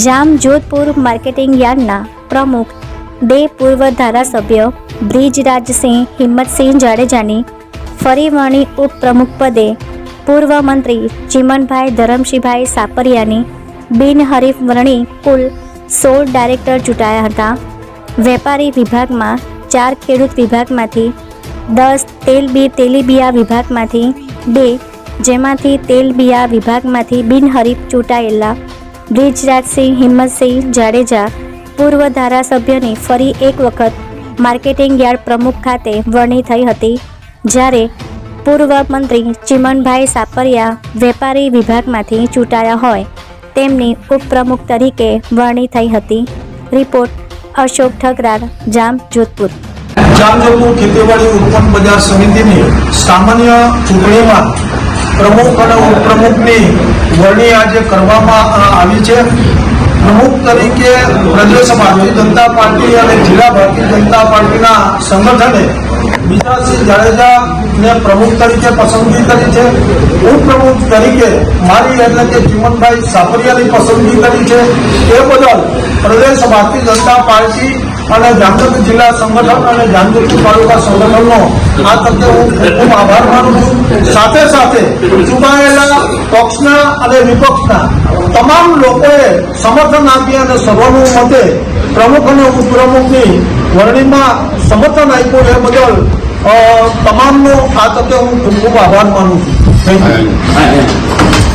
Jam Jodhpur marketing યાર્ડના પ્રમુખ બે પૂર્વ ધારાસભ્ય બ્રિજરાજસિંહ હિંમતસિંહ જાડેજાની ફરી વણી ઉપપ્રમુખ પદે પૂર્વ મંત્રી ચિમનભાઈ ધરમશીભાઈ સાપરિયાની બિનહરીફ વરણી કુલ સોળ ડાયરેક્ટર ચૂંટાયા હતા. વેપારી વિભાગમાં ચાર ખેડૂત વિભાગમાંથી દસ તેલબી તેલીબિયા વિભાગમાંથી બે, જેમાંથી તેલબિયા વિભાગમાંથી બિનહરીફ ચૂંટાયેલા બ્રિજરાજસિંહ હિંમતસિંહ જાડેજા પૂર્વ ધારાસભ્યની ફરી એક વખત માર્કેટિંગ યાર્ડ પ્રમુખ ખાતે વરણી થઈ હતી, જ્યારે પૂર્વ મંત્રી ચિમનભાઈ સાપરિયા વેપારી વિભાગમાંથી ચૂંટાયા હોય, તેમની ઉપપ્રમુખ તરીકે વરણી થઈ હતી. રિપોર્ટ અશોક ઠકરાર, જામ જોધપુર. જામજોધપુર ખેતીવાડી ઉત્પન્ન બજાર સમિતિની સામાન્ય ચૂંટણીમાં પ્રમુખ અને ઉપપ્રમુખની વરણી આજે કરવામાં આવી છે. પ્રમુખ તરીકે પ્રદેશ ભારતીય જનતા પાર્ટી અને જિલ્લા ભારતીય જનતા પાર્ટીના સંગઠને બીજાસિંહ જાડેજાને પ્રમુખ તરીકે પસંદગી કરી છે. ઉપપ્રમુખ તરીકે મારી એટલે કે ચિમનભાઈ સાપરિયાની પસંદગી કરી છે. એ બદલ પ્રદેશ ભારતીય જનતા પાર્ટી અને જામનગર જિલ્લા સંગઠન અને જામનગર તાલુકા સંગઠનનો આ તકે હું ખૂબ આભાર માનું છું. સાથે સાથે ચૂંટાયેલા પક્ષના અને વિપક્ષના તમામ લોકોએ સમર્થન આપી અને સર્વાનુમતે પ્રમુખ અને ઉપપ્રમુખની વરણીમાં સમર્થન આપ્યું એ બદલ તમામનો આ તકે હું ખૂબ ખૂબ આભાર માનું છું. Thank you